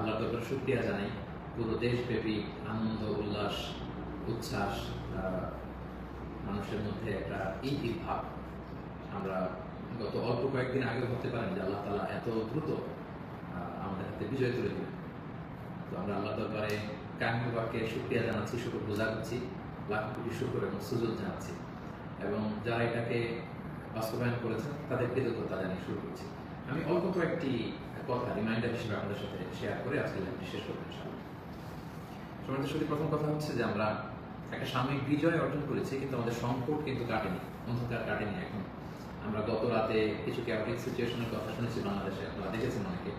আল্লাহ দরবার শুক্রিয়া জানাই। পুরো দেশব্যাপী আনন্দ, উল্লাস, উচ্ছ্বাস মানুষের মধ্যে একটা ঈদ ভাব আমরা গত অল্প কয়েকদিন আগে ভাবতে পারেন যে আল্লাহ তালা এত দ্রুত আমাদের হাতে বিজয় তুলে দিলেন তো আমরা আল্লাহ দরবারে কাহিনীবাকে শুক্রিয়া জানাচ্ছি, শুক্র বোঝা করছি, লাখ কোটি শুক্র এবং সুযোগ জানাচ্ছি এবং যারা এটাকে বাস্তবায়ন করেছেন তাদের কৃতজ্ঞতা জানিয়ে শুরু করছি। আমি অল্প কয়েকটি কথা রিমাইন্ডার হিসেবে আপনাদের সাথে শেয়ার করে আজকে লাইভটি শেষ করব ইনশাআল্লাহ সমাজের সাথে প্রথম কথা হচ্ছে যে আমরা একটা সাময়িক বিজয় অর্জন করেছি, কিন্তু আমাদের সংকট কিন্তু কাটেনি, অন্ধকার কাটেনি এখন। আমরা গত রাতে কিছু ক্যাপিটিক সিচুয়েশনের কথা শুনেছি বাংলাদেশে, আপনারা দেখেছেন অনেকে।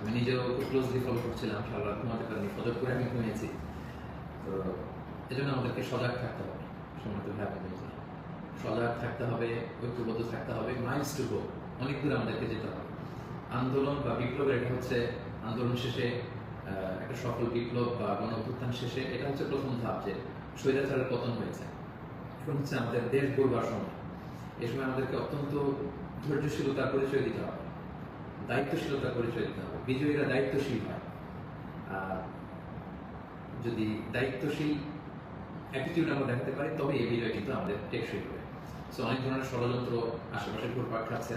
আমি নিজেও খুব ক্লোজলি ফলো করছিলাম সারা রাত ঘুমাতে পারিনি, ফজর করে আমি ঘুমিয়েছি। তো এজন্য আমাদেরকে সজাগ থাকতে হবে সময় তো ভাবে সজাগ থাকতে হবে, ঐক্যবদ্ধ থাকতে হবে মাইলস টু গো অনেক দূর আমাদেরকে যেতে হবে। আন্দোলন বা বিপ্লবের এটা হচ্ছে আন্দোলন শেষে একটা সফল বিপ্লব বা গণ অভ্যুত্থান শেষে এটা হচ্ছে প্রথম ধাপ যে স্বৈরাচারের পতন হয়েছে। এখন হচ্ছে আমাদের দেশ গড়বার সময়। এ সময় আমাদেরকে অত্যন্ত ধৈর্যশীলতার পরিচয় দিতে হবে, দায়িত্বশীলতার পরিচয় দিতে হবে। বিজয়ীরা দায়িত্বশীল হয়। আর যদি দায়িত্বশীল অ্যাটিটিউড আমরা দেখাতে পারি তবে এই বিজয় কিন্তু আমাদের টেকসই হবে। সো অনেক ধরনের ষড়যন্ত্র আশেপাশে ঘুরপাক খাচ্ছে।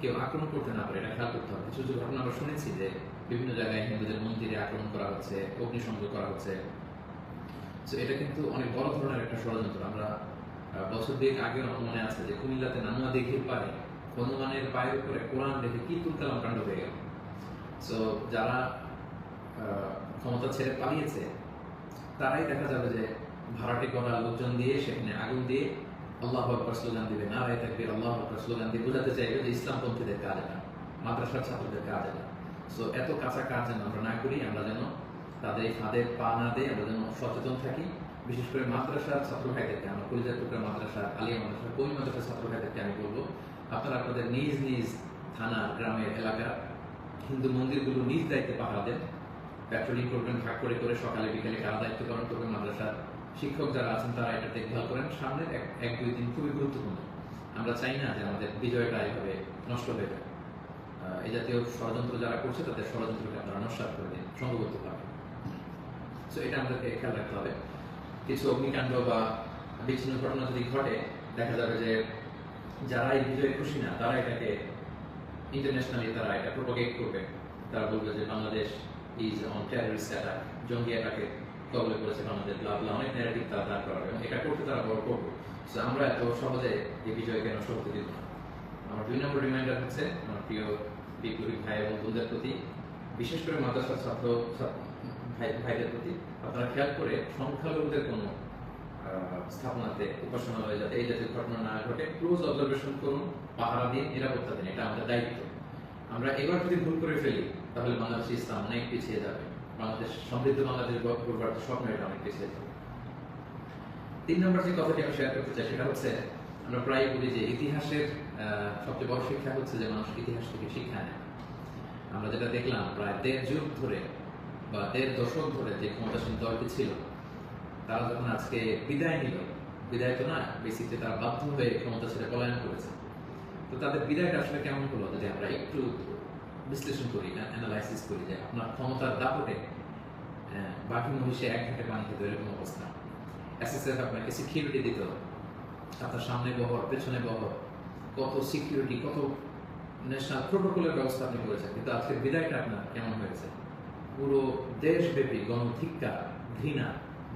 কেউ আক্রমণ করতে না পারে, এটা খেয়াল করতে হবে। কিছু কিছু ঘটনা আমরা শুনেছি যে বিভিন্ন জায়গায় হিন্দুদের মন্দিরে আক্রমণ করা হচ্ছে, অগ্নিসংযোগ করা হচ্ছে। তো এটা কিন্তু অনেক বড় ধরনের একটা ষড়যন্ত্র। আমরা বছর আগেও আমার মনে আছে যে কুমিল্লাতে নানুয়া দিঘির পারে হনুমানের পায়ের উপরে কোরআন রেখে কি তুলকালাম কাণ্ড হয়ে গেল। সো যারা ক্ষমতা ছেড়ে পালিয়েছে, তারাই দেখা যাবে যে ভাড়াটে করা লোকজন দিয়ে সেখানে আগুন দিয়ে আল্লাহ আকবর স্লোগান দিবে, নারায় থাকবে আল্লাহ আকবর স্লোগান দিয়ে বোঝাতে চাইবে যে ইসলামপন্থীদের কাজ এটা, মাদ্রাসার ছাত্রদের কাজ এটা। সো এত কাঁচা কাজ যেন আমরা না করি, আমরা যেন তাদের এই ফাঁদে পা না দিয়ে আমরা যেন সচেতন থাকি। বিশেষ করে মাদ্রাসার ছাত্র ভাইদেরকে, আমরা কলিজার টুকরা মাদ্রাসা, আলিয়া মাদ্রাসা কই মাদ্রাসার ছাত্র ভাইদেরকে আমি বলব, আপনারা আপনাদের নিজ নিজ থানা, গ্রামের এলাকার হিন্দু মন্দিরগুলো নিজ দায়িত্বে পাহারা দেন। প্যাট্রোলিং করবেন ভাগ করে করে সকালে বিকালে কারা দায়িত্ব পালন করবেন মাদ্রাসার শিক্ষক যারা আছেন, তারা এটা দেখভাল করেন। সামনের এক দুই দিন খুবই গুরুত্বপূর্ণ। আমরা চাই না যে আমাদের বিজয়টা এভাবে নষ্ট হয়ে যায়। এই জাতীয় ষড়যন্ত্র যারা করছে, তাদের ষড়যন্ত্রকে আপনারা নস্বাত করে দিন সংঘবদ্ধ পাবেন সো এটা আমাদেরকে খেয়াল রাখতে হবে। কিছু অগ্নিকাণ্ড বা বিচ্ছিন্ন ঘটনা যদি ঘটে, দেখা যাবে যে যারা এই বিজয়ে খুশি না, তারা এটাকে ইন্টারন্যাশনালি তারা এটা প্রোপাগেট করবে। তারা বলবে যে Bangladesh is on terrorist attack জঙ্গি অ্যাটাকে কবলে করেছে বাংলাদেশ ব্লা ব্লা অনেক ন্যারেটিভ তারা দাঁড় করাবে। এবং এটা করতে তারা বড় করবে। সো আমরা এত সহজে এই বিজয়কে নষ্ট হতে দিব না। আমার দুই নম্বর রিমাইন্ডার হচ্ছে আমার প্রিয় বিপ্লবী ভাই এবং বোনদের প্রতি, বিশেষ করে মাদ্রাসার ছাত্র ভাই, ভাইদের প্রতি, আপনারা খেয়াল করে সংখ্যালঘুদের কোনো স্থাপনাতে উপাসনালয়ে যাতে এই জাতীয় ঘটনা না ঘটে ক্লোজ অবজারভেশন করুন, পাহারা দিন, নিরাপত্তা দিন, এটা আমাদের দায়িত্ব। আমরা এবার যদি ভুল করে ফেলি, তাহলে বাংলাদেশ ইসলাম অনেক পিছিয়ে যাবে। বাংলাদেশ, সমৃদ্ধ বাংলাদেশ গড়বার স্বপ্ন এটা অনেক বেশি তিন নম্বর যে কথাটি আমি শেয়ার করতে চাই সেটা হচ্ছে, আমরা প্রায় বলি যে ইতিহাসের সবচেয়ে বড় শিক্ষা হচ্ছে যে মানুষ ইতিহাস থেকে শিক্ষা নেয়। আমরা যেটা দেখলাম, প্রায় দেড় যুগ ধরে বা দেড় দশক ধরে যে ক্ষমতাসীন দলটি ছিল, তারা যখন আজকে বিদায় নিল, বিদায় তো না, বেসিকলি তারা বাধ্য হয়ে ক্ষমতা ছেড়ে পলায়ন করেছে। তো তাদের বিদায়টা আসলে কেমন হলো যদি আমরা একটু বিশ্লেষণ করি না অ্যানালাইসিস করি যে আপনার ক্ষমতার দাপটে আহ, বাকি মহিষে এক ঘাটে পানি খেতে এরকম অবস্থা। এসএসএফ আপনাকে সিকিউরিটি দিত আপনার সামনে বহর পেছনে বহর কত সিকিউরিটি কত ন্যাশনাল প্রোটোকলের ব্যবস্থা আপনি করেছেন কিন্তু আজকের বিদায়টা আপনার কেমন হয়েছে? পুরো দেশব্যাপী গণধিক্কার ঘৃণা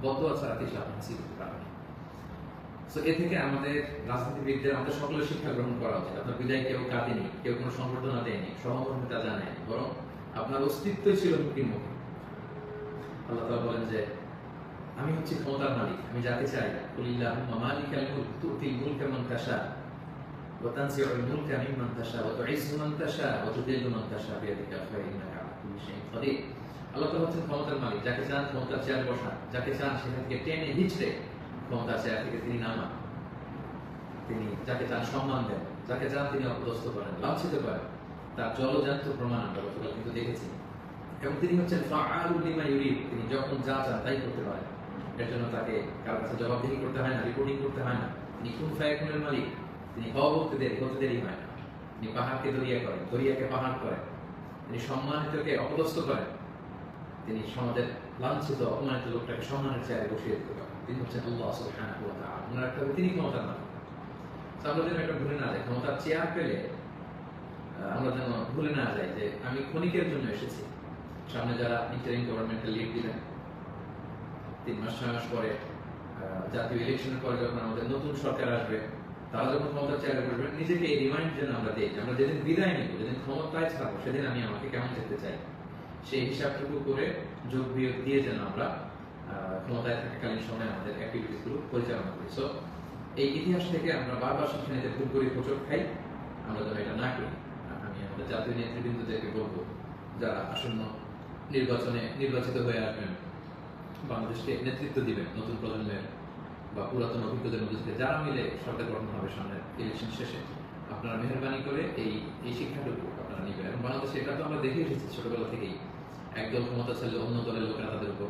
বদয়া ছাড়া কিছু আপনি হাসিল করতে পারবেন সো এ থেকে আমাদের রাজনীতিবিদদের, আমাদের সকলের শিক্ষা গ্রহণ করা উচিত। আপনার বিদায় কেউ কাঁদেনি, কেউ কোনো সংবর্ধনা দেয়নি সহমর্মিতা জানায়নি। বরং আপনার অস্তিত্বই ছিল হুমকির মুখে। আল্লাহ তাআলা বলেন যে, আমি হচ্ছি ক্ষমতার মালিক, আমি যাকে চাই। কুলিল্লাহুম্মা মালিকাল মুলক তুতিল মুলকা তানজিউল মুলকা মান আলা আল্লাহ হচ্ছেন ক্ষমতার মালিক, যাকে চান ক্ষমতার চেয়ার বসা যাকে চান সেখান থেকে টেনে হিচড়ে ক্ষমতার চেয়ার থেকে তিনি নামান তিনি যাকে চান সম্মান দেন, যাকে চান তিনি অপদস্থ করেন, লাঞ্ছিত করেন, তার জলজান্ত প্রমাণ আমরা গতকাল কিন্তু দেখেছি। এবং তিনি হচ্ছেন ফাআলুল ইউরিদ। তিনি যখন যা চান তাই করতে পারেন। এর জন্য তাকে কারও কাছে জবাবদিহি করতে হয় না রিপোর্টিং করতে হয় না। তিনি কোন ফায়াকুনের মালিক। তিনি হওয়া বলতে দেরি হতে দেরি হয় না। তিনি পাহাড়কে দরিয়া করেন, দরিয়াকে পাহাড় করেন। তিনি সম্মানিতকে অপদস্থ করেন। তিনি সমাজের লাঞ্ছিত, অপমানিত লোকটাকে সম্মানের চেয়ারে বসিয়ে দিতে পারেন। তিনি হচ্ছেন আল্লাহ তাআলা। মনে রাখতে তিনি ক্ষমতার মালিক তো আমরা যেন একটা ভুলে না যাই, ক্ষমতার চেয়ার পেলে আমরা যেন ভুলে না যাই যে আমি ক্ষণিকের জন্য এসেছি। সামনে যারা ইন্টারিম গভর্নমেন্টের লিড দিলেন, তিন মাস, ছয় মাস পরে জাতীয় ইলেকশনের পরে যখন আমাদের নতুন সরকার আসবে, তারা যখন ক্ষমতার চেয়ারে বসবে, নিজেকে এই রিমাইন্ড যেন আমরা দিই আমরা যেদিন বিদায় নিব, যেদিন ক্ষমতায় ছাড়বো সেদিন আমি আমাকে কেমন যেতে চাই। সেই হিসাবটুকু করে যোগ বিয়োগ দিয়ে যেন আমরা ক্ষমতায় থাকাকালীন সময় আমাদের অ্যাক্টিভিটিসগুলো পরিচালনা করি। সো এই ইতিহাস থেকে আমরা বারবার শিক্ষা নিতে ভুল করি, প্রচুর খাই, আমরা যেন এটা না করি। আমি আমাদের জাতীয় নেতৃবৃন্দদেরকে বলব, যারা আসন্ন নির্বাচনে নির্বাচিত হয়ে আসবেন, বাংলাদেশকে নেতৃত্ব দিবেন নতুন প্রজন্মের বা পুরাতন অভিজ্ঞদের মধ্যে থেকে, যারা মিলে সরকার গঠন হবে সামনের ইলেকশন শেষে, আপনারা মেহরবানি করে এই এই শিক্ষাটুকু আপনারা নিবেন। এবং বাংলাদেশে এটা তো আমরা দেখে এসেছি ছোটবেলা থেকেই। একদল ক্ষমতা ছেলে অন্য দলের লোকেরা তাদের উপর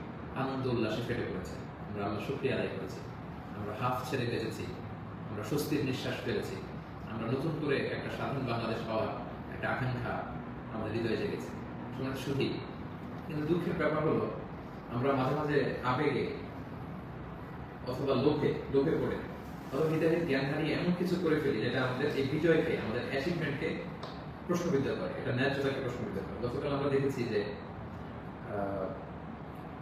আনন্দ উল্লাসে ফেটে পড়েছে। আমরা আল্লাহ শুক্রিয়া আদায় করেছি। আমরা হাফ ছেড়ে বেঁচেছি। আমরা স্বস্তির নিঃশ্বাস ফেলেছি। আমরা নতুন করে একটা স্বাধীন বাংলাদেশ পাওয়ার একটা আকাঙ্ক্ষা আমাদের হৃদয়ে জেগেছে। সময় সুখী কিন্তু দুঃখের ব্যাপার হলো, আমরা মাঝে মাঝে আবেগে অথবা লোভে লোভে পড়ে। অথবা হৃদয়ের জ্ঞান হারিয়ে এমন কিছু করে ফেলি যেটা আমাদের এই বিজয়কে, আমাদের অ্যাচিভমেন্টকে প্রশ্নবিদ্ধ করে। এটা ন্যায্যতাকে প্রশ্নবিদ্ধ করে। গতকাল আমরা দেখেছি যে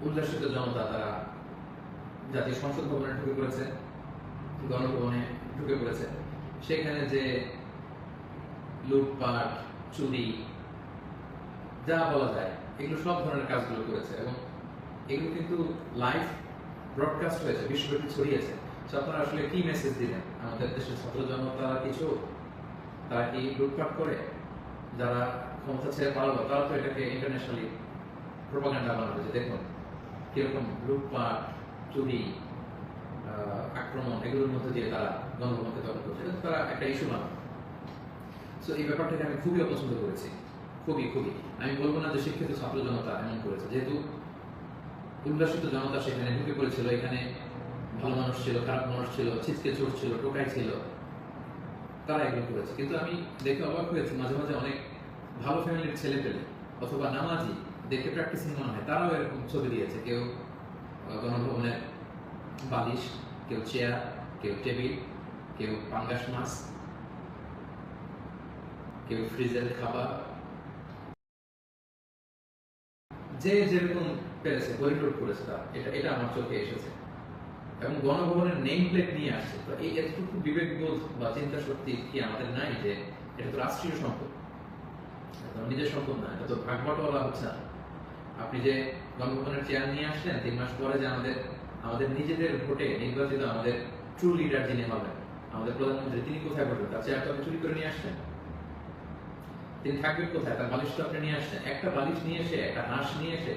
উল্লাসিত জনতা তারা জাতীয় সংসদ ভবনে ঢুকে পড়েছে, গণভবনে ঢুকে পড়েছে। সেখানে যে লুটপাট, চুরি, যা বলা যায়, এগুলো সব ধরনের কাজগুলো করেছে এবং এগুলো কিন্তু লাইভ ব্রডকাস্ট হয়েছে, বিশ্বব্যাপী ছড়িয়েছে। আপনারা আসলে কি মেসেজ দিলেন? আমাদের দেশের ছাত্র জনতা কিছু? তারা কি লুটপাট করে? যারা ক্ষমতা ছেড়ে পারল তারা তো এটাকে ইন্টারন্যাশনালি প্রোপাগান্ডা বানাবে, যে দেখুন। কীরকম লুটপাট চুরি আক্রমণ, এগুলোর মধ্যে দিয়ে তারা গণভবনকে দখল করছে। তারা একটা ইস্যু বানাবে সো এই ব্যাপারটাকে আমি খুবই অপছন্দ করেছি। খুবই খুবই। আমি বলব না যে শিক্ষিত ছাত্র জনতা এমন করেছে। যেহেতু উল্লাসিত জনতা সেখানে ঢুকে পড়েছিল, এখানে ভালো মানুষ ছিল, খারাপ মানুষ ছিল ছিচকে চোর ছিল, টোকাই ছিল, তারা এগুলো করেছে। কিন্তু আমি দেখে অবাক হয়েছি, মাঝে মাঝে অনেক ভালো ফ্যামিলির ছেলে পেলে অথবা নামাজি দেখে প্র্যাকটিসিং মনে হয়। তারাও এরকম ছবি দিয়েছে। কেউ গণভবনের বালিশ, কেউ চেয়ার কেউ টেবিল কেউ পাঙ্গাস মাছ কেউ ফ্রিজের খাবার। যে যেরকম পেরেছে করিডোর করেছে এটা এটা আমার চোখে এসেছে। এবং গণভবনের নেম প্লেট নিয়ে আসছে। তো এই এতটুকু বিবেকবোধ বা চিন্তা শক্তি কি আমাদের নাই যে এটা তো রাষ্ট্রীয় সম্পদ? নিজের সম্পদ না, এটা তো ভাগ হচ্ছে না। আপনি যে গণভবনের চেয়ার নিয়ে আসলেন, তিন মাস পরে যে আমাদের আমাদের নিজেদের ভোটে নির্বাচিত আমাদের ট্রু লিডার যিনি হবেন, আমাদের প্রধানমন্ত্রী, তিনি কোথায় বসবেন তার চেয়ার তো আপনি চুরি করে নিয়ে আসলেন। তিনি থাকবেন কোথায়? তার বালিশ তো আপনি নিয়ে আসছেন একটা বালিশ নিয়ে এসে, একটা হাঁস নিয়ে এসে,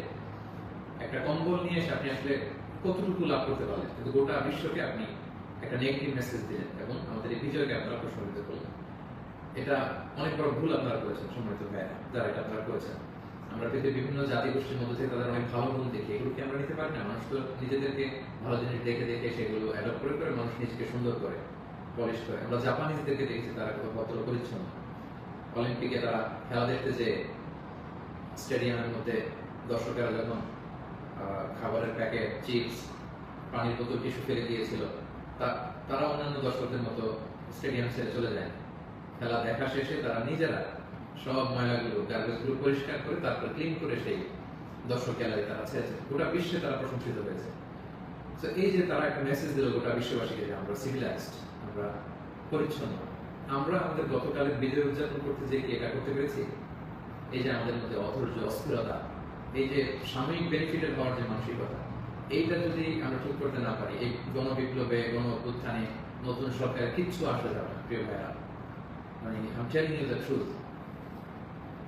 একটা কম্বল নিয়ে এসে আপনি আসলে কতটুকু লাভ করতে পারলেন? কিন্তু গোটা বিশ্বকে আপনি একটা নেগেটিভ মেসেজ দিলেন এবং আমাদের এই বিজয়কে আপনারা প্রশ্নবিদ্ধ করলেন। এটা অনেক বড় ভুল আপনারা করেছেন, সম্মানিত ভাইয়া যারা এটা আপনারা করেছেন। আমরা পৃথিবীর বিভিন্ন জাতি গোষ্ঠীর মধ্যে তাদের অনেক ভালো গুণ দেখি। এগুলো কি আমরা নিতে পারি না? মানুষ তো নিজেদেরকে ভালো জিনিস দেখে দেখে সেগুলো অ্যাডপ্ট করে করে মানুষ নিজেকে সুন্দর করে পলিশ করে। আমরা জাপানিজদেরকে দেখেছি তারা কত ভদ্র পরিচ্ছন্ন। অলিম্পিকে তারা খেলা দেখতে যে স্টেডিয়ামের মধ্যে দর্শকেরা যখন খাবারের প্যাকেট চিপস, পানির বোতল কিছু ফেলে দিয়েছিল, তা, তারা অন্যান্য দর্শকদের মতো স্টেডিয়াম ছেড়ে চলে যায়। খেলা দেখা শেষে তারা নিজেরা সব ময়লাগুলো গার্বেজগুলো পরিষ্কার করে তারপর ক্লিন করে সেই দর্শক গ্যালারি তারা ছেড়েছে গোটা বিশ্বে তারা প্রশংসিত হয়েছে। তো এই যে তারা একটা মেসেজ দিল গোটা বিশ্ববাসীকে যে আমরা সিভিলাইজড আমরা পরিচ্ছন্ন। আমরা আমাদের গতকালের বিজয় উদযাপন করতে যে এটা করতে পেরেছি? এই যে আমাদের মধ্যে অধৈর্য, অস্থিরতা, এই যে সাময়িক বেনিফিটেড হওয়ার যে মানসিকতা, এইটা যদি আমরা ঠিক করতে না পারি, এই গণবিপ্লবে গণ অভ্যুত্থানে নতুন সরকার কিচ্ছু আসে যাবে না, প্রিয় ভাইরা মানে I'm telling you the truth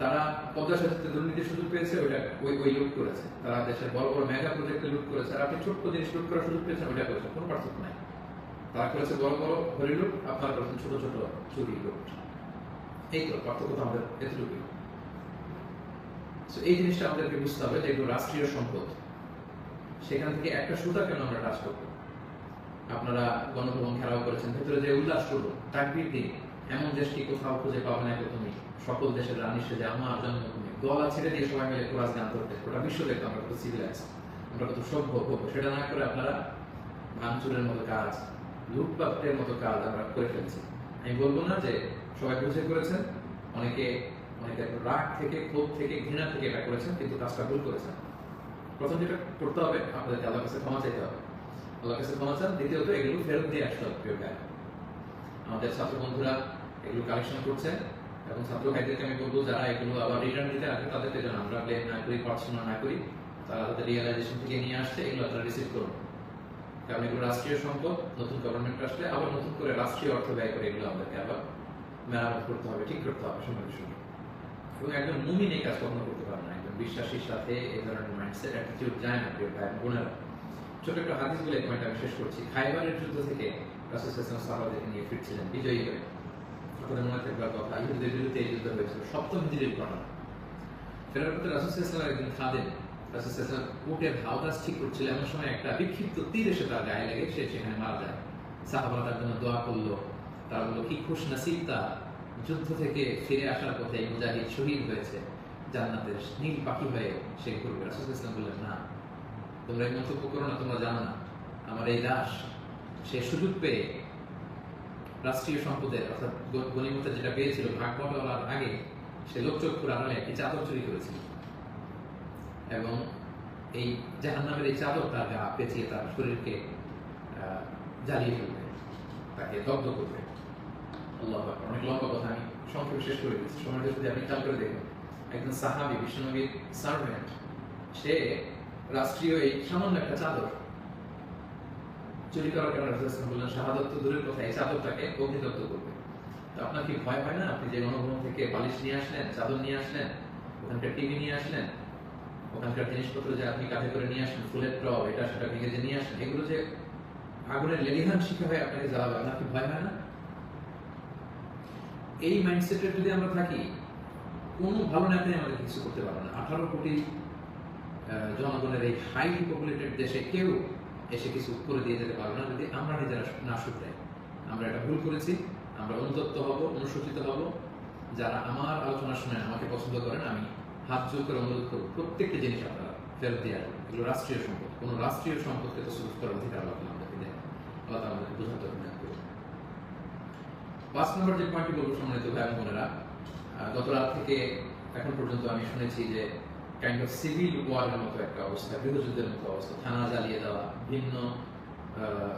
তারা পদ্মা সেতুতে দুর্নীতির সুযোগ পেয়েছে, ওইটা ওই ওই লুট করেছে। তারা দেশের বড় বড় মেগা প্রজেক্টে লুট করেছে, আর আপনি ছোট্ট জিনিস লুট করার সুযোগ পেয়েছেন, ওইটা করেছে কোনো পার্থক্য নাই। তারা করেছে বড় বড় হরি লুট আপনারা করেছেন ছোট ছোট চুরি লুট এই তো, পার্থক্য তো আমাদের এতটুকুই। এই জিনিসটা আমাদেরকে বুঝতে হবে যে এগুলো রাষ্ট্রীয় সম্পদ। সেখান থেকে একটা সুতা কেন আমরা টাচ করব? আপনারা গণভবন ঘেরাও করেছেন, ভেতরে যে উল্লাস করব তাকবির দিন এমন দেশ কি কোথাও খুঁজে পাবে না তুমি? সকল দেশের রানী সেজে আমার জন্মভূমি। গলা ছেড়ে দিয়ে সবাই মিলে কোরআস গান করতে গোটা বিশ্ব দেখতো আমরা কত সিভিলাইজ আমরা কত সভ্য হব। সেটা না করে আপনারা ভাঙচুরের মতো কাজ, লুটপাটের মতো কাজ আমরা করে ফেলছি। আমি বলব না যে সবাই বুঝে করেছেন, অনেকে অনেকে রাগ থেকে, ক্ষোভ থেকে, ঘৃণা থেকে এটা করেছেন, কিন্তু কাজটা ভুল করেছেন। প্রথম যেটা করতে হবে, আপনাদেরকে আল্লাহর কাছে ক্ষমা চাইতে হবে। আল্লাহর কাছে ক্ষমা চান, দ্বিতীয়ত এগুলো ফেরত দিয়ে আসতে হবে প্রিয় আমাদের ছাত্র বন্ধুরা এগুলো কালেকশন করছে। এবং ছাত্র ভাইদেরকে আমি বলব, যারা এগুলো আবার রিটার্ন দিতে আসবে তাদেরকে যেন আমরা ব্লেম না করি পড়াশোনা না করি, তারা তাদের রিয়েলাইজেশন থেকে নিয়ে আসছে এগুলো তারা রিসিভ করুন। কারণ এগুলো রাষ্ট্রীয় সম্পদ, নতুন গভর্নমেন্ট আসলে আবার নতুন করে রাষ্ট্রীয় অর্থ ব্যয় করে এগুলো আমাদেরকে আবার মেরামত করতে হবে, ঠিক করতে হবে সময় সঙ্গে। এবং একজন মুমিন এই কাজ কখনো করতে পারে না, একজন বিশ্বাসীর সাথে এই ধরনের মাইন্ডসেট অ্যাটিটিউড যায় না, প্রিয় ভাই বোনেরা। ছোট একটা হাদিস বলে পয়েন্ট আমি শেষ করছি। খাইবারের যুদ্ধ থেকে রাসুল নিয়ে ফিরছিলেন, বিজয়ী হয়ে। কথা যুদ্ধ উটের ঠিক এমন সময় একটা বিক্ষিপ্ত এসে তার গায়ে লেগে, সে সেখানে মারা যায়। তার জন্য দোয়া করল। কি খুশ যুদ্ধ থেকে ফিরে আসার পথে মুজাহিদ শহীদ হয়েছে। জান্নাতের নীল পাখি হয়ে সে ঘুরবে। রাসুল ইসলাম বললেন, না। তোমরা এই মন্তব্য করো না, তোমরা জানো না। আমার এই দাস সে সুযোগ পেয়ে রাষ্ট্রীয় সম্পদের, অর্থাৎ গণিমতে যেটা পেয়েছিল ভাগ বটলার আগে, সে লোকচক্ষুর আড়ালে একটি চাদর চুরি করেছিল। এবং এই জাহান্নামের এই চাদর তার গা পেঁচিয়ে তার শরীরকে জ্বালিয়ে ফেলবে, তাকে দগ্ধ করবে। আল্লাহ অনেক লম্বা কথা, আমি সংক্ষেপে শেষ করে দিচ্ছি। সময়টা যদি আপনি খেয়াল করে দেখুন, একজন সাহাবি, বিশ্বনবীর সার্ভেন্ট সে রাষ্ট্রীয় এই সামান্য একটা চাদর চুরি করার কারণে রাসূলুল্লাহ বললেন, শাহাদত তো দূরের কথা, এই চাদরটাকে অগ্নিদগ্ধ করবে। তো আপনার কি ভয় হয় না? আপনি যে গণভবন থেকে বালিশ নিয়ে আসলেন, চাদর নিয়ে আসলেন, ওখানকার টিভি নিয়ে আসলেন, ওখানকার জিনিসপত্র যে আপনি কাঁধে করে নিয়ে আসলেন ফুলের টব, এটা সেটা ভেঙে যে নিয়ে আসলেন এগুলো যে আগুনের লেলিহান শিখা হয়ে আপনাকে জ্বালাবে, আপনার কি ভয় হয় না? এই মাইন্ডসেটের যদি আমরা থাকি, কোনো ভালো নেতাই আমাদের কিছু করতে পারবে না। আঠারো কোটি জনগণের এই হাইলি পপুলেটেড দেশে কেউ এসে কিছু করে দিয়ে যেতে পারবে না যদি আমরা নিজেরা না শুধরাই। আমরা এটা ভুল করেছি, আমরা অনুতপ্ত হব, অনুশোচিত হব। যারা আমার আলোচনা শুনেন আমাকে পছন্দ করেন, আমি হাত জোর করে অনুরোধ করব, প্রত্যেকটি জিনিস আপনারা ফেরত দিয়ে আসবেন। এগুলো রাষ্ট্রীয় সম্পদ। কোনো রাষ্ট্রীয় সম্পদকে তো সুযোগ করার অধিকার আল্লাহ আমাদেরকে দেন। আল্লাহ আমাদেরকে বোঝাতে হবে পাঁচ নম্বর যে পয়েন্টটি বলব সম্মানিত ভাই বোনেরা গত রাত থেকে এখন পর্যন্ত আমি শুনেছি যে কাইন্ড অফ সিভিল ওয়ারের মতো একটা অবস্থা গৃহযুদ্ধের মতো অবস্থা। থানা জ্বালিয়ে দেওয়া, ভিন্ন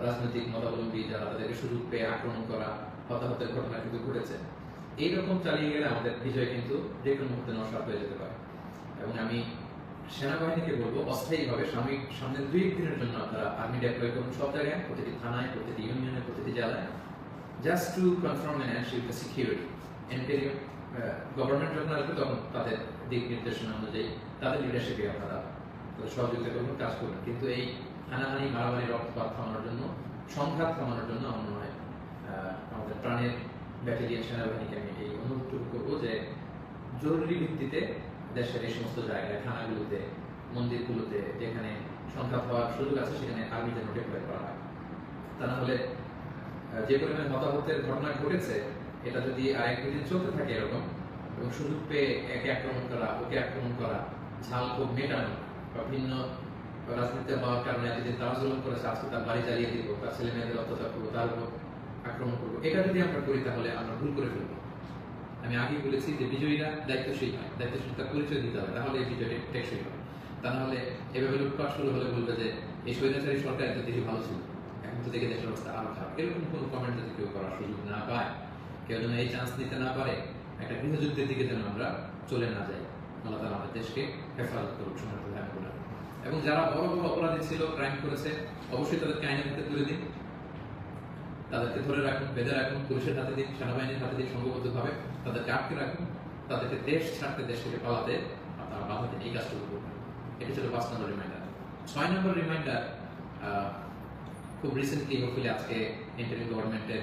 রাজনৈতিক মতাবলম্বী যারা তাদেরকে সুযোগ পেয়ে আক্রমণ করা, হতাহতের ঘটনা কিন্তু ঘটেছে। এইরকম চালিয়ে গেলে আমাদের বিজয় কিন্তু যে কোনো মুহূর্তে নস্বাত হয়ে যেতে পারে। এবং আমি সেনাবাহিনীকে বলব, অস্থায়ীভাবে সাময়িক সামনে দুই দিনের জন্য আপনারা আর্মি ডেপ্লয় করুন সব জায়গায়, প্রতিটি থানায়, প্রতিটি ইউনিয়নে, প্রতিটি জেলায়। Just to confirm and the security interior government যখন আসবে তখন তাদের দিক নির্দেশনা অনুযায়ী তাদের লিডারশিপে আপনারা সহযোগিতা করবেন কাজ করবেন কিন্তু এই হানাহানি, মারামারি, রক্তপাত থামানোর জন্য, সংঘাত থামানোর জন্য আমার মনে হয় আমাদের প্রাণের ব্যাটালিয়ান সেনাবাহিনীকে আমি এই অনুরোধটুকু করব যে জরুরি ভিত্তিতে দেশের এই সমস্ত জায়গায়, থানাগুলোতে, মন্দিরগুলোতে যেখানে সংঘাত হওয়ার সুযোগ আছে, সেখানে আর্মি যেন ডেপ্লয় করা হয়। তা না হলে যে পরিমাণে হতাহতের ঘটনা ঘটেছে, এটা যদি আরেক দুদিন চলতে থাকে এরকম এবং সুযোগ পেয়ে একে আক্রমণ করা, ওকে আক্রমণ করা, ঝাল খুব মেটানো বা ভিন্ন রাজনীতিতে হওয়ার কারণে এতদিন তারা জুলুম করেছে, আজকে তার বাড়ি জ্বালিয়ে দিব, তার ছেলে মেয়েদের অত্যাচার করব, তার উপর আক্রমণ করব, এটা যদি আমরা করি তাহলে আমরা ভুল করে ফেলব। আমি আগেই বলেছি যে বিজয়ীরা দায়িত্বশীল হয় দায়িত্বশীলতার পরিচয় দিতে হবে, তাহলে এই বিজয়টি টেকসই হবে। তা নাহলে এভাবে লুটপাট শুরু হলে বলবে যে এই স্বৈরাচারী সরকার এত দেশে ভালো ছিল, এখন তো দেখে দেশের অবস্থা আরও খারাপ। এরকম কোনো কমেন্ট যদি কেউ করার সুযোগ না পায়, কেউ যেন এই চান্স নিতে না পারে একটা গৃহযুদ্ধের দিকে যেন আমরা চলে না যাই। আল্লাহ তালা আমাদের দেশকে হেফাজত করুক সময় ধ্যান করে। এবং যারা বড় বড় অপরাধী ছিল ক্রাইম করেছে, অবশ্যই তাদেরকে আইনের হাতে তুলে দিন। তাদেরকে ধরে রাখুন, বেঁধে রাখুন, পুলিশের হাতে দিন, সেনাবাহিনীর হাতে দিন সংঘবদ্ধ ভাবে তাদেরকে আটকে রাখুন। তাদেরকে দেশ ছাড়তে, দেশ থেকে পালাতে আপনারা বাধা দিন, এই কাজটুকু করবেন এটা ছিল পাঁচ নম্বর রিমাইন্ডার ছয় নম্বর রিমাইন্ডার খুব রিসেন্টলি হোপফুলি আজকে ইন্টারিম গভর্নমেন্টের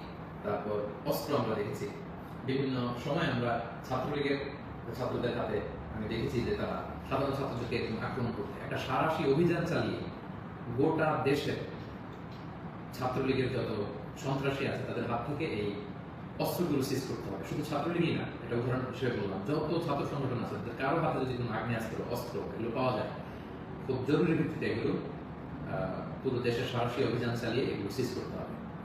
তারপর অস্ত্র আমরা দেখেছি। বিভিন্ন সময় আমরা ছাত্রলীগের ছাত্রদের হাতে আমি দেখেছি যে তারা সাধারণ ছাত্রদেরকে এরকম আক্রমণ করতে একটা সারাশি অভিযান চালিয়ে গোটা দেশের ছাত্রলীগের যত সন্ত্রাসী আছে, তাদের হাত থেকে এই অস্ত্রগুলো সিজ করতে হবে। শুধু ছাত্রলীগই না, এটা উদাহরণ হিসেবে বললাম, যত ছাত্র সংগঠন আছে, তাদের কারও হাতে যদি কোনো আগ্নেয়াস্ত্র, অস্ত্র এগুলো পাওয়া যায়, খুব জরুরি ভিত্তিতে এগুলো পুরো দেশের সাহসী অভিযান চালিয়ে এগুলো সিজ করতে হবে।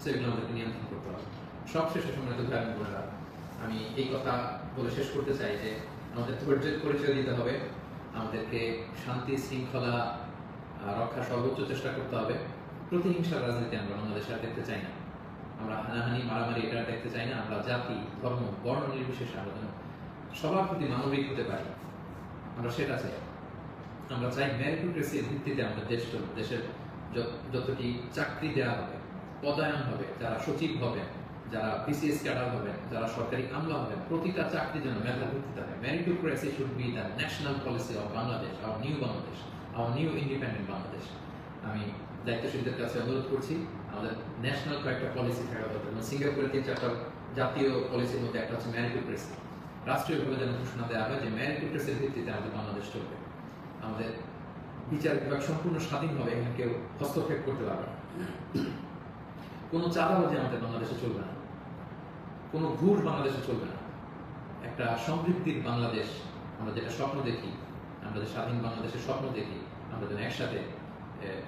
সেগুলো আমাদেরকে নিয়ন্ত্রণ করতে হবে। সব শেষে সময় তো ভাই বোনেরা আমি এই কথা বলে শেষ করতে চাই যে আমাদের ধৈর্যের পরিচয় দিতে হবে। আমাদেরকে শান্তি শৃঙ্খলা আহ, রক্ষার সর্বোচ্চ চেষ্টা করতে হবে। প্রতিহিংসার রাজনীতি আমরা বাংলাদেশে আর দেখতে চাই না। আমরা হানাহানি মারামারি এটা দেখতে চাই না। আমরা জাতি ধর্ম বর্ণ নির্বিশেষে আমরা যেন সবার প্রতি মানবিক হতে পারি। আমরা সেটা চাই। আমরা চাই মেরিটোক্রেসির ভিত্তিতে আমাদের দেশ চলবে দেশের যত- যতটি চাকরি দেওয়া হবে পদায়ন হবে, যারা সচিব হবেন, যারা বিসিএস ক্যাডার হবেন, যারা সরকারি আমলা হবেন, প্রতিটা চাকরি যেন মেধার ভিত্তিতে হবে meritocracy should be the national policy of Bangladesh our new Bangladesh our new independent Bangladesh আমি দায়িত্বশীলদের কাছে অনুরোধ করছি, আমাদের ন্যাশনাল কয়েকটা পলিসি থাকা দরকার। যেমন সিঙ্গাপুরের তিন চারটা জাতীয় পলিসির মধ্যে একটা হচ্ছে মেরিটোক্রেসি রাষ্ট্রীয়ভাবে যেন ঘোষণা দেওয়া হয় যে মেরিটোক্রেসির ভিত্তিতে আমাদের বাংলাদেশ চলবে। আমাদের বিচার বিভাগ সম্পূর্ণ স্বাধীনভাবে এখানে কেউ হস্তক্ষেপ করতে পারবে কোনো চাঁদাবাজি আমাদের বাংলাদেশে চলবে না। কোনো ভুল বাংলাদেশে চলবে না। একটা সমৃদ্ধির বাংলাদেশ, আমরা যেটা স্বপ্ন দেখি, আমরা যে স্বাধীন বাংলাদেশের স্বপ্ন দেখি, আমরা যেন একসাথে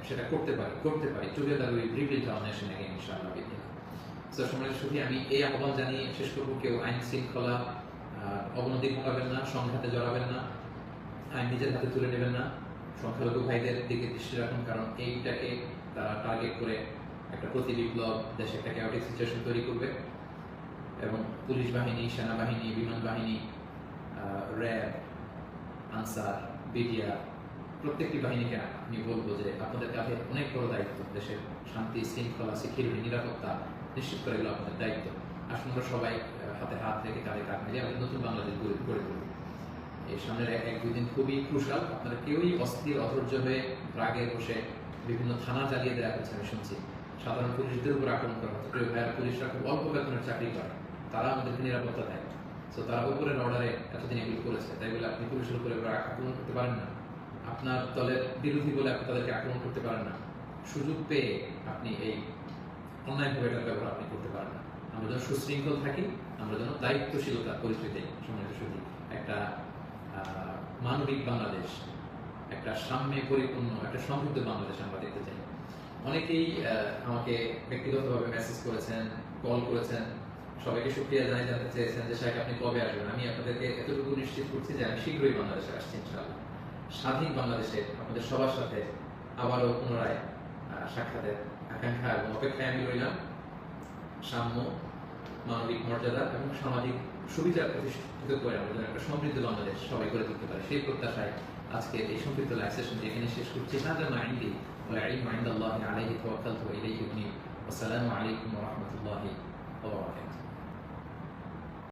সেটা করতে পারি করতে পারি together we rebuild town nation again ইনশাআল্লাহ তো সময় শুধু আমি এই আহ্বান জানিয়ে শেষ করব, কেউ আইন শৃঙ্খলা অবনতি ঘটাবেন না, সংঘাতে জড়াবেন না, আইন নিজের হাতে তুলে নেবেন না, সংখ্যালঘু ভাইদের দিকে দৃষ্টি রাখুন, কারণ এইটাকে তারা টার্গেট করে একটা প্রতি বিপ্লব, দেশে একটা ক্যাওটিক সিচুয়েশন তৈরি করবে। এবং পুলিশ বাহিনী, সেনাবাহিনী, বিমান বাহিনী র্যাব, আনসার, বিডিআর, প্রত্যেকটি বাহিনীকে আমি বলব যে আপনাদের কাছে অনেক বড় দায়িত্ব। দেশের শান্তি, শৃঙ্খলা সিকিউরিটি নিরাপত্তা নিশ্চিত করে এগুলো আপনাদের দায়িত্ব। আসুন আমরা সবাই হাতে হাত রেখে কাঁধে কাঁধ মিলিয়ে আমাদের নতুন বাংলাদেশ গড়ে গড়ে তুলব এই সামনের এক এক, দুই দিন খুবই ক্রুশাল আপনারা কেউই অস্থির, অধৈর্য হয়ে রাগে বসে বিভিন্ন থানা জ্বালিয়ে দেওয়া হচ্ছে, আমি শুনছি। সাধারণ পুলিশদের উপর আক্রমণ করা হচ্ছে প্রিয় ভাইয়ার পুলিশরা খুব অল্প বেতনের চাকরি করে। তারা আমাদেরকে নিরাপত্তা দেয়। তো তারা উপরের অর্ডারে এতদিন এগুলো করেছে। তাই বলে আপনি পুলিশের উপরে আক্রমণ করতে পারেন না। আপনার দলের বিরোধী বলে আপনি তাদেরকে আক্রমণ করতে পারেন না। সুযোগ পেয়ে আপনি এই অন্যায়ভাবে এটার ব্যবহার আপনি করতে পারেন না। আমরা যেন সুশৃঙ্খল থাকি, আমরা যেন দায়িত্বশীলতার পরিস্থিতি সম্মানিত সুদী একটা মানবিক বাংলাদেশ, একটা সাম্যে পরিপূর্ণ, একটা সমৃদ্ধ বাংলাদেশ আমরা দেখতে চাই। অনেকেই আমাকে ব্যক্তিগতভাবে মেসেজ করেছেন কল করেছেন। সবাইকে সুক্রিয়া জানাই, জানতে চেয়েছেন যে শাহেখ আপনি কবে আসবেন? আমি আপনাদেরকে এতটুকু নিশ্চিত করছি যে, আমি শীঘ্রই বাংলাদেশে আসছি, ইনশাআল্লাহ। স্বাধীন বাংলাদেশে আপনাদের সবার সাথে আবারও পুনরায় সাক্ষাতের আকাঙ্ক্ষা এবং অপেক্ষায় আমি রইলাম। সাম্য, মানবিক মর্যাদা এবং সামাজিক সুবিধা প্রতিষ্ঠিত করে যেন একটা সমৃদ্ধ বাংলাদেশ সবাই করে তুলতে পারে। সেই প্রত্যাশায় আজকে এই সমৃদ্ধ লাইভ সেশনটি এখানে শেষ করছি। হাজা মাইন্দি والعلم عند الله عليه توكلت وإليه أنيب. والسلام عليكم ورحمة الله وبركاته.